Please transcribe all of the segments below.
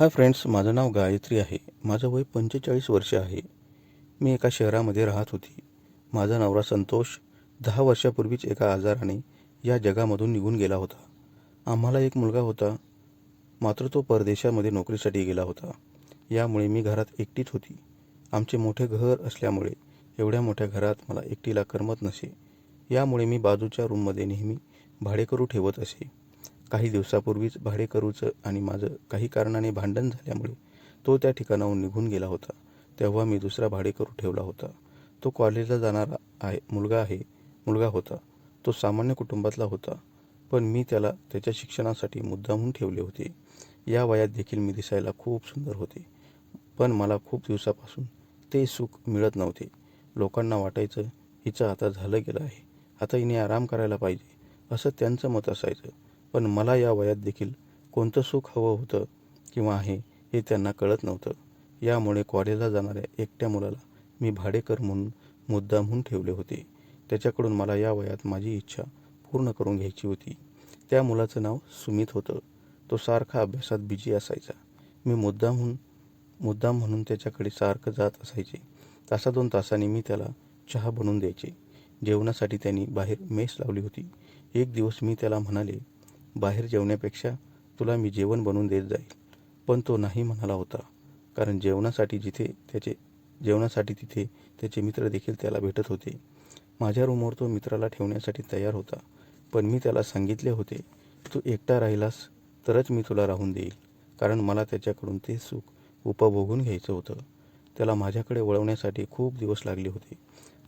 Hi friends माझं नाव गायत्री आहे. माझं वय पंचेचाळीस वर्ष आहे. मी एका शहरामध्ये राहत होती. माझा नवरा संतोष दहा वर्षापूर्वीच एका आजाराने या जगामधून निघून गेला होता. आम्हाला एक मुलगा होता. मात्र तो परदेशामध्ये नोकरीसाठी गेला होता. यामुळे मी घरात एकटीच होती. आमचे मोठे घर असल्यामुळे एवढ्या मोठ्या घरात मला एकटीला करमत नसे. यामुळे मी बाजूच्या रूममध्ये नेहमी भाडेकरू ठेवत असे. काही दिवसापूर्वीच भाडेकरूचं आणि माझं काही कारणाने भांडण झाल्यामुळे तो त्या ठिकाणाहून निघून गेला होता. तेव्हा मी दुसरा भाडेकरू ठेवला होता. तो कॉलेजला जाणारा आहे मुलगा आहे मुलगा होता. तो सामान्य कुटुंबातला होता. पण मी त्याला त्याच्या शिक्षणासाठी मुद्दामून ठेवले होते. या वयात देखील मी दिसायला खूप सुंदर होते. पण मला खूप दिवसापासून ते सुख मिळत नव्हते. लोकांना वाटायचं हिचं आता झालं गेलं आहे. आता हिने आराम करायला पाहिजे असं त्यांचं मत असायचं. पण मला या वयात देखील कोणतं सुख हवं होतं किंवा आहे हे त्यांना कळत नव्हतं. यामुळे कॉलेजला जाणाऱ्या एकट्या मुलाला मी भाडेकर म्हणून मुद्दामहून ठेवले होते. त्याच्याकडून मला या वयात माझी इच्छा पूर्ण करून घ्यायची होती. त्या मुलाचं नाव सुमित होतं. तो सारखा अभ्यासात बिजी असायचा. मी मुद्दामहून मुद्दाम म्हणून त्याच्याकडे सारखं जात असायचे. तासा दोन तासांनी मी त्याला चहा बनवून द्यायचे. जेवणासाठी त्यांनी बाहेर मेस लावली होती. एक दिवस मी त्याला म्हणाले बाहेर जेवण्यापेक्षा तुला मी जेवण बनवून देत जाईल. पण तो नाही म्हणाला होता. कारण जेवणासाठी जिथे त्याचे जेवणासाठी तिथे त्याचे मित्र देखील त्याला भेटत होते. माझ्या रूमवर तो मित्राला ठेवण्यासाठी तयार होता. पण मी त्याला सांगितले होते तू एकटा राहिलास तरच मी तुला राहून देईल. कारण मला त्याच्याकडून ते सुख उपभोगून घ्यायचं होतं. त्याला माझ्याकडे वळवण्यासाठी खूप दिवस लागले होते.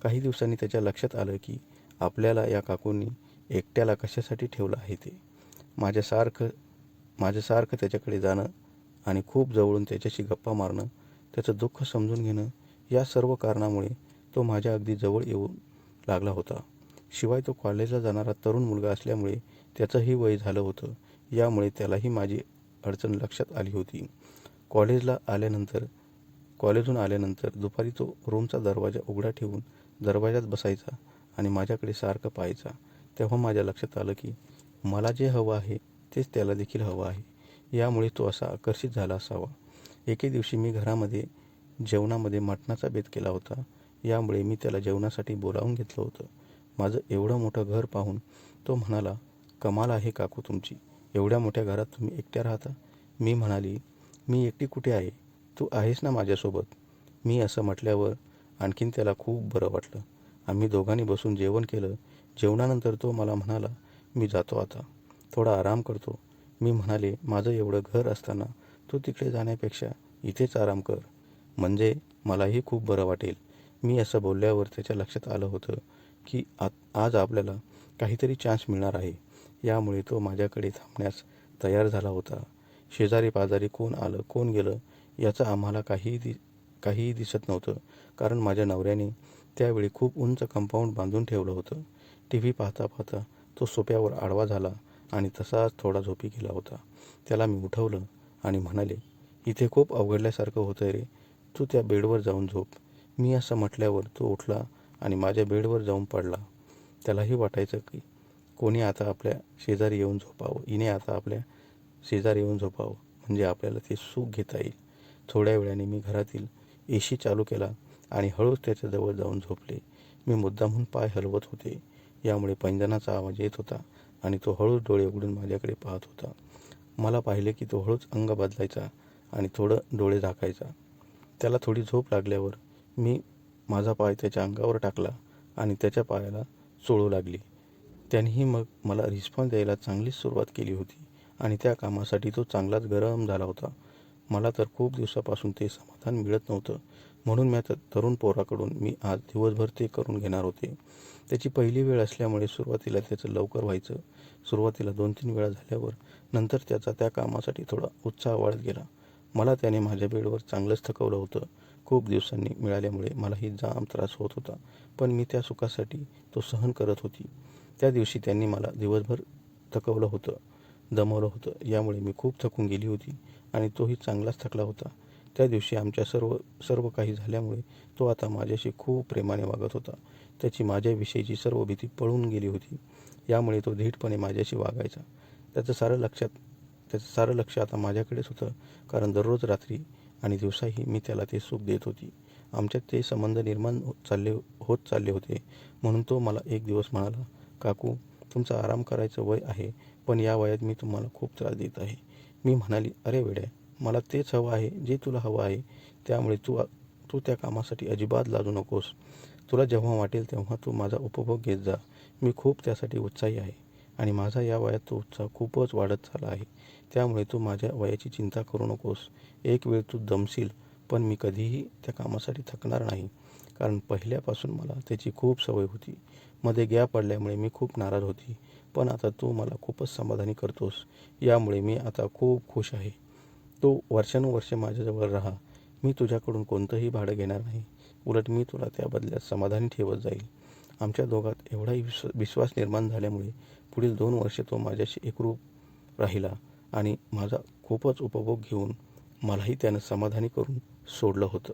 काही दिवसांनी त्याच्या लक्षात आलं की आपल्याला या काकूंनी एकट्याला कशासाठी ठेवलं आहे ते. माझ्यासारखं माझ्यासारखं त्याच्याकडे जाणं आणि खूप जवळून त्याच्याशी गप्पा मारणं त्याचं दुःख समजून घेणं या सर्व कारणामुळे तो माझ्या अगदी जवळ येऊ लागला होता. शिवाय तो कॉलेजला जाणारा तरुण मुलगा असल्यामुळे त्याचंही वय झालं होतं. यामुळे त्यालाही माझी अडचण लक्षात आली होती. कॉलेजला आल्यानंतर कॉलेजहून आल्यानंतर दुपारी तो रूमचा दरवाजा उघडा ठेवून दरवाजात बसायचा आणि माझ्याकडे सारखं पाहायचा. तेव्हा माझ्या लक्षात आलं की मला जे हवं आहे तेच त्याला देखील हवं आहे. यामुळे तो असा आकर्षित झाला असावा. एके दिवशी मी घरामध्ये जेवणामध्ये मटणाचा बेत केला होता. यामुळे मी त्याला जेवणासाठी बोलावून घेतलं होतं. माझं एवढं मोठं घर पाहून तो म्हणाला कमाल आहे काकू तुमची. एवढ्या मोठ्या घरात तुम्ही एकट्या राहता. मी म्हणाली मी एकटी कुठे आहे? तू आहेस ना माझ्यासोबत. मी असं म्हटल्यावर आणखीन त्याला खूप बरं वाटलं. आम्ही दोघांनी बसून जेवण केलं. जेवणानंतर तो मला म्हणाला मी जातो आता. थोडा आराम करतो. मी म्हणाले माझं एवढं घर असताना तू तिकडे जाण्यापेक्षा इथेच आराम कर. म्हणजे मलाही खूप बरं वाटेल. मी असं बोलल्यावर त्याच्या लक्षात आलं होतं की आज आपल्याला काहीतरी चान्स मिळणार आहे. यामुळे तो माझ्याकडे थांबण्यास तयार झाला होता. शेजारी पाजारी कोण आलं कोण गेलं याचं आम्हाला काहीही दि काहीही दिसत नव्हतं. कारण माझ्या नवऱ्याने त्यावेळी खूप उंच कंपाऊंड बांधून ठेवलं होतं. टी व्ही पाहता पाहता तो सोप्यावर आडवा झाला आणि तसाच थोडा झोपी गेला होता. त्याला मी उठवलं आणि म्हणाले इथे खूप अवघडल्यासारखं होतं रे. तू त्या बेडवर जाऊन झोप. मी असं म्हटल्यावर तो उठला आणि माझ्या बेडवर जाऊन पडला. त्यालाही वाटायचं की कोणी आता आपल्या शेजारी येऊन झोपावं. हिने आता आपल्या शेजारी येऊन झोपावं. म्हणजे आपल्याला ते सुख घेता येईल. थोड्या वेळाने मी घरातील ए सी चालू केला आणि हळूच त्याच्याजवळ जाऊन झोपले. मी मुद्दामहून पाय हलवत होते. यामुळे पैंजणाचा आवाज येत होता आणि तो हळूच डोळे उघडून माझ्याकडे पाहत होता. मला पाहिले की तो हळूच अंग बदलायचा आणि थोडं डोळे झाकायचा. त्याला थोडी झोप लागल्यावर मी माझा पाय त्याच्या अंगावर टाकला आणि त्याच्या पायाला चोळू लागली. त्यांनीही मग मला रिस्पॉन्स द्यायला चांगलीच सुरुवात केली होती आणि त्या कामासाठी तो चांगलाच गरम झाला होता. मला तर खूप दिवसापासून ते समाधान मिळत नव्हतं. म्हणून मी आता तरुण पोराकडून मी आज दिवसभर ते करून घेणार होते. त्याची पहिली वेळ असल्यामुळे सुरुवातीला त्याचं लवकर व्हायचं. सुरुवातीला दोन तीन वेळा झाल्यावर नंतर त्याचा त्या कामासाठी थोडा उत्साह वाढत गेला. मला त्याने माझ्या बेडवर चांगलंच थकवलं होतं. खूप दिवसांनी मिळाल्यामुळे मलाही जाम त्रास होत होता. पण मी त्या सुखासाठी तो सहन करत होती. त्या दिवशी त्यांनी मला दिवसभर थकवलं होतं दमवलं होतं. यामुळे मी खूप थकून गेली होती आणि तोही चांगलाच थकला होता. त्या दिवशी आमच्या सर्व सर्व काही झाल्यामुळे तो आता माझ्याशी खूप प्रेमाने वागत होता. त्याची माझ्याविषयीची सर्व भीती पळून गेली होती. यामुळे तो धीटपणे माझ्याशी वागायचा. त्याचं सारं लक्षात त्याचं सारं लक्ष आता माझ्याकडेच होतं. कारण दररोज रात्री आणि दिवसाही मी त्याला ते सुख देत होती. आमच्यात ते संबंध निर्माण होत चालले होत चालले होते. म्हणून तो मला एक दिवस म्हणाला काकू तुमचा आराम करायचं वय आहे पण या वयात मी तुम्हाला खूप त्रास देत आहे. मी म्हणाली अरे वेड्या मला तेच हवं आहे जे तुला हवं आहे त्यामुळे तू तू त्या कामासाठी अजिबात लाजू नकोस. तुला जेव्हा वाटेल तेव्हा तू माझा उपभोग घेत जा. मी खूप त्यासाठी उत्साही आहे आणि माझा या वयात तो उत्साह खूपच वाढत चालला आहे. त्यामुळे तू माझ्या वयाची चिंता करू नकोस. एक वेळ तू दमशील पण मी कधीही त्या कामासाठी थकणार नाही. कारण पहिल्यापासून मला त्याची खूप सवय होती. मध्ये गॅप पडल्यामुळे मी खूप नाराज होती. पण आता तू मला खूपच समाधानी करतोस. यामुळे मी आता खूप खुश आहे. तो वर्षानुवर्षे माझ्याजवळ राहा. मी तुझ्याकडून कोणतंही भाडं घेणार नाही. उलट मी तुला त्या बदल्यात समाधानी ठेवत जाईल. आमच्या दोघात एवढाही विश्व विश्वास निर्माण झाल्यामुळे पुढील दोन वर्षे तो माझ्याशी एकरूप राहिला आणि माझा खूपच उपभोग घेऊन मलाही त्यानं समाधानी करून सोडलं होतं.